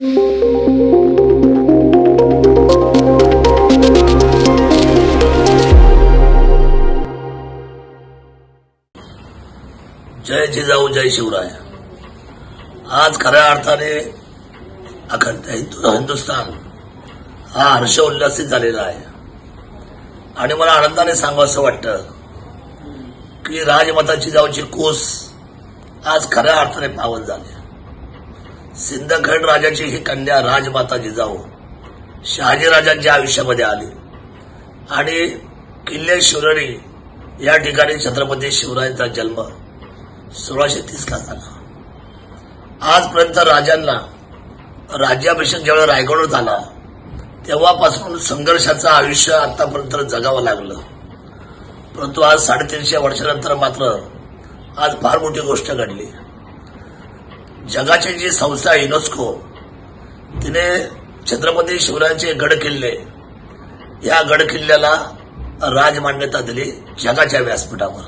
जय जिजाऊ जय शिवराय. आज खऱ्या अर्थाने अखंड हिंदुस्थान हा हर्षोल्लासित झालेला आहे. आणि मला आनंदाने सांगावं असं वाटतं की राजमाता जिजाऊची कोस आज खऱ्या अर्थाने पावन झाली सिंदखेड राजाची ही कन्या राजमाता जिजाऊ शहाजीराजांच्या आयुष्यामध्ये आली. आणि किल्ले शिवरणी या ठिकाणी छत्रपती शिवरायांचा जन्म सोळाशे तीसला झाला. आजपर्यंत राजांना राज्याभिषेक जेव्हा रायगडवर झाला तेव्हापासून संघर्षाचं आयुष्य आतापर्यंत जगावं लागलं. परंतु आज साडेतीनशे वर्षानंतर मात्र आज फार मोठी गोष्ट घडली. जगाची जी संस्था युनेस्को तिने छत्रपती शिवरायांचे गड किल्ले या गड किल्ल्याला राजमान्यता दिली जगाच्या व्यासपीठावर.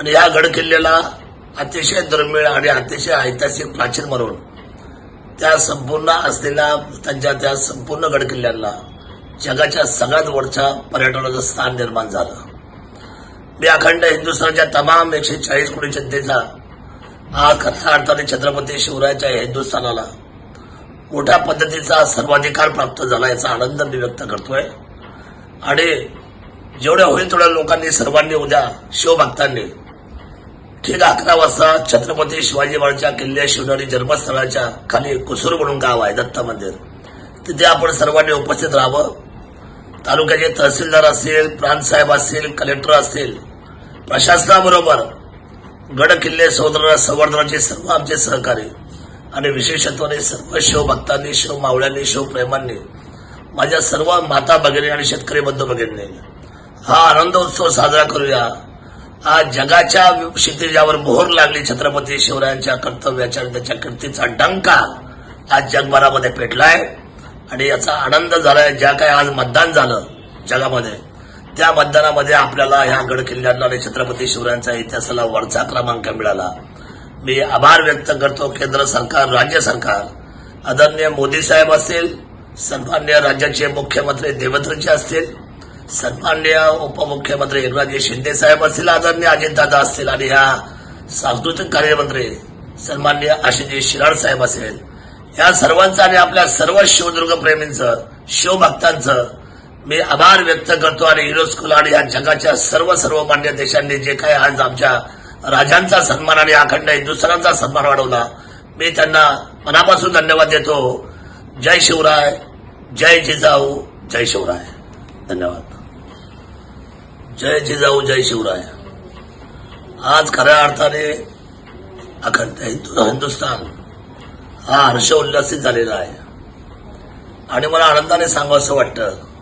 आणि या गड किल्ल्याला अतिशय दुर्मिळ आणि अतिशय ऐतिहासिक प्राचीन म्हणून त्या संपूर्ण असलेल्या त्यांच्या त्या संपूर्ण गड किल्ल्यांना जगाच्या सगळ्यात वरच्या पर्यटनाचं स्थान निर्माण झालं. मी अखंड हिंदुस्थानच्या तमाम एकशे चाळीस कोटी जनतेचा हा कथा अर्थाने छत्रपती शिवरायाच्या हिंदुस्थानाला मोठ्या पद्धतीचा सर्वाधिकार प्राप्त झाला याचा आनंद मी व्यक्त करतोय. आणि जेवढ्या होईल तेवढ्या लोकांनी सर्वांनी उद्या शिवभक्तांनी ठीक अकरा वाजता छत्रपती शिवाजी महाराजच्या किल्ले शिवनेरी जन्मस्थळाच्या खाली कुसूर म्हणून गाव आहे दत्त मंदिर. तिथे आपण सर्वांनी उपस्थित राहावं. तालुक्याचे तहसीलदार असतील प्रांतसाहेब असतील कलेक्टर असतील प्रशासनाबरोबर गड किल्ले संवर्धन संवर्धनाचे सर्व आमचे सहकारी आणि विशेषत्वाने सर्व शिवभक्तांनी शिवमावळ्यांनी शिवप्रेमांनी माझ्या सर्व माता भगिनी आणि शेतकरी बंधू भगिनी हा आनंद उत्सव साजरा करूया. आज जगाच्या क्षितिजावर मोहर लागली छत्रपती शिवरायांच्या कर्तव्याच्या आणि त्याच्या कीर्तीचा डंका आज जगभरामध्ये पेटलाय. आणि याचा आनंद झालाय ज्या काय आज मतदान झालं जगामध्ये. त्या मतदानामध्ये आपल्याला ह्या गड किल्ल्यांना आणि छत्रपती शिवरायांच्या इतिहासाला वरचा क्रमांक मिळाला. मी आभार व्यक्त करतो केंद्र सरकार राज्य सरकार. आदरणीय मोदी साहेब असतील सन्मान्य राज्याचे मुख्यमंत्री देवेंद्रजी असतील सन्मान्य उपमुख्यमंत्री एकनाथजी शिंदे साहेब असतील आदरणीय अजितदादा असतील आणि ह्या सांस्कृतिक कार्यमंत्री सन्मान्य आशिषजी शिराड साहेब असेल. या सर्वांचं आणि आपल्या सर्व शिवदुर्ग प्रेमींचं शिवभक्तांचं मी आभार व्यक्त करतो आणि युनेस्कोला आणि या जगाच्या सर्व सर्व मान्य देशांनी जे काही आज आमच्या राजांचा सन्मान आणि अखंड हिंदुस्थानाचा सन्मान वाढवला मी त्यांना मनापासून धन्यवाद देतो. जय शिवराय जय जिजाऊ जय शिवराय. धन्यवाद. जय जिजाऊ जय शिवराय. आज खऱ्या अर्थाने अखंड हिंदू हिंदुस्थान हा हर्ष हर्षोल्लासित झालेला आहे. आणि मला आनंदाने सांगावं असं वाटतं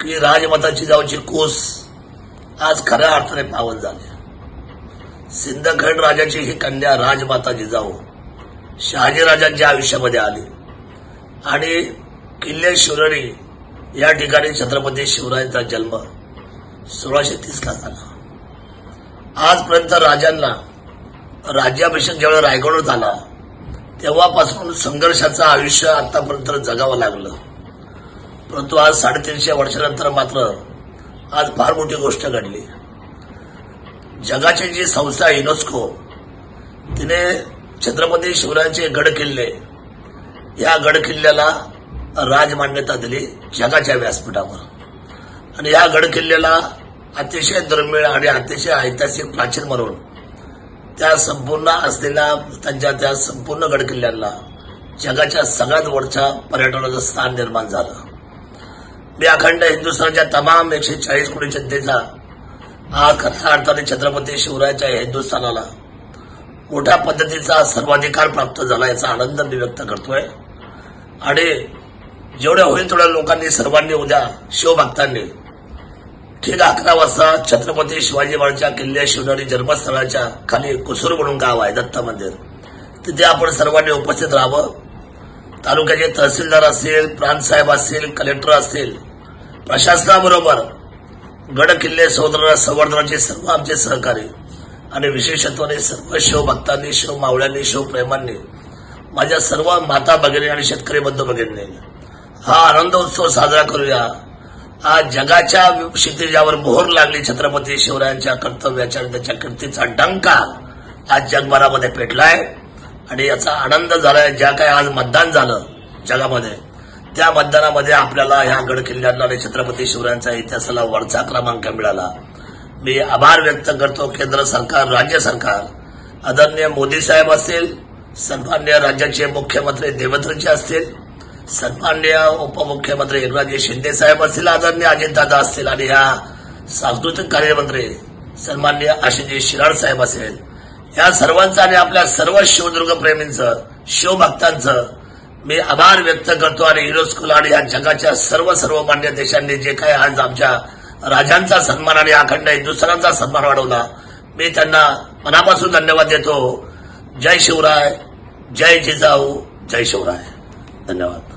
की राजमताची जावची कोस आज खऱ्या अर्थाने पावन झाली. सिंदखेड राजाची ही कन्या राजमाता जिजाऊ शहाजीराजांच्या आयुष्यामध्ये आली. आणि किल्ले शिवरणी या ठिकाणी छत्रपती शिवरायांचा जन्म सोळाशे तीसला झाला. आजपर्यंत राजांना राज्याभिषेक ज्यावेळेला रायगडवर झाला तेव्हापासून संघर्षाचं आयुष्य आतापर्यंत जगावं लागलं. परंतु आज साडेतीनशे वर्षानंतर मात्र आज फार मोठी गोष्ट घडली. जगाची जी संस्था युनेस्को तिने छत्रपती शिवरायांचे गड किल्ले या गड किल्ल्याला राजमान्यता दिली जगाच्या व्यासपीठावर. आणि या गड किल्ल्याला अतिशय दुर्मिळ आणि अतिशय ऐतिहासिक प्राचीन म्हणून त्या संपूर्ण असलेल्या त्यांच्या त्या संपूर्ण गड किल्ल्यांना जगाच्या सगळ्यात वरच्या पर्यटनाचं स्थान निर्माण झालं. मी अखंड हिंदुस्थानच्या तमाम एकशे चाळीस कोटी जनतेचा आज खऱ्या अर्थाने छत्रपती शिवरायाच्या हिंदुस्थानाला मोठ्या पद्धतीचा सर्वाधिकार प्राप्त झाला याचा आनंद मी व्यक्त करतोय आणि जेवढ्या होईल तेवढ्या लोकांनी सर्वांनी उद्या शिवभक्तांनी ठीक अकरा वाजता छत्रपती शिवाजी महाराजच्या किल्ले शिवनेरी जन्मस्थळाच्या खाली कुसूर म्हणून गाव आहे दत्त मंदिर तिथे आपण सर्वांनी उपस्थित राहावं तालुक्याचे तहसीलदार असतील प्रांतसाहेब असतील कलेक्टर असतील प्रशासनाबरोबर गड किल्ले संवर्धन संवर्धनाचे सर्व आमचे सहकारी आणि विशेषत्वाने सर्व शिवभक्तांनी शिवमावळ्यांनी शिवप्रेमांनी माझ्या सर्व माता भगिनी आणि शेतकरी बंधू भगिनी हा आनंद उत्सव साजरा करूया. आज जगाच्या क्षितिजावर मोहर लागली छत्रपती शिवरायांच्या कर्तव्याच्या आणि त्याच्या कीर्तीचा डंका आज जगभरामध्ये पेटलाय. आणि याचा आनंद झालाय ज्या काय आज मतदान झालं जगामध्ये त्या मतदानामध्ये आपल्याला ह्या गड किल्ल्यांना आणि छत्रपती शिवरायांच्या इतिहासाला वरचा क्रमांक मिळाला. मी आभार व्यक्त करतो केंद्र सरकार राज्य सरकार. आदरणीय मोदी साहेब असतील सन्मान्य राज्याचे मुख्यमंत्री देवेंद्रजी असतील सन्मान्य उपमुख्यमंत्री एकनाथजी शिंदे साहेब असतील आदरणीय अजितदादा असतील आणि ह्या सांस्कृतिक कार्यमंत्री सन्मान्य आशिषजी शिराड साहेब असेल. या सर्वांचं आणि आपल्या सर्व शिवदुर्ग प्रेमींचं शिवभक्तांचं मी आभार व्यक्त करतो आणि युनेस्कोला आणि या जगाच्या सर्व सर्व मान्य देशांनी जे काही आज आमच्या राजांचा सन्मान आणि अखंड हिंदुस्थानाचा सन्मान वाढवला मी त्यांना मनापासून धन्यवाद देतो. जय शिवराय जय जिजाऊ जय शिवराय. धन्यवाद.